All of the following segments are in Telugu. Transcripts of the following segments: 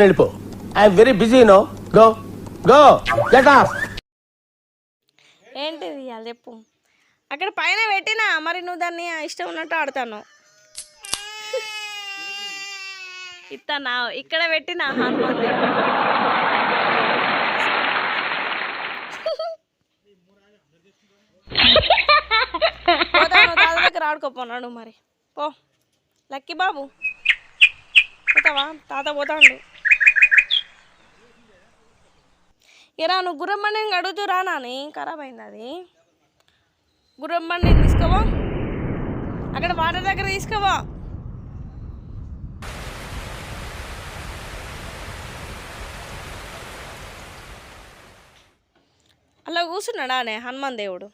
వెళ్ళిపో. I'm very busy no go go get off ఏంటిది ఇవాళ చెప్పు. అక్కడ పైన పెట్టినా మరి నువ్వు దాన్ని ఇష్టం ఉన్నట్టు ఆడతాను. ఇస్తానా ఇక్కడ పెట్టినా హనుమాన్ తాత దగ్గర ఆడుకోపోన్నాడు మరి. పో. లక్కీ బాబు. పోతావా? తాత పోతాడు. ఇరా నువ్వు గుర్రం అడుగుతూ రానాని ఖరాబ్ అయింది అది? గుర్రం తీసుకోవా అక్కడ వాటర్ దగ్గర తీసుకోవా అలా కూర్చున్నాడా అనే హనుమాన్ దేవుడు?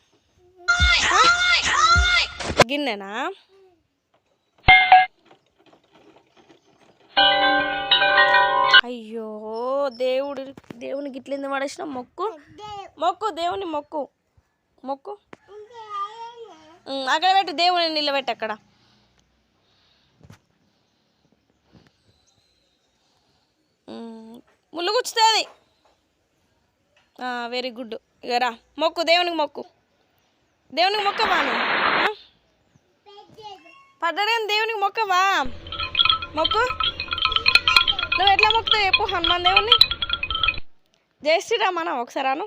గిన్నెనా? అయ్యో దేవుడు. దేవునికి ఇట్లింది పడేసిన మొక్కు. మొక్కు దేవుని మొక్కు. మొక్కు? అక్కడ పెట్టు దేవుని నిలబెట్టు అక్కడ. ఉమ్, ముళ్ళు గుచ్చుతుంది. వెరీ గుడ్ ఇక రా మొక్కు దేవునికి మొక్కు. దేవునికి మొక్కవా నువ్వు. ఆ? పడ్డాడేం దేవునికి మొక్కవా మొక్కు? నువ్వు ఎట్లా మొక్కుతావు చెప్పు హనుమాన్ దేవుని జై శ్రీరామ్ అన్న ఒకసారాను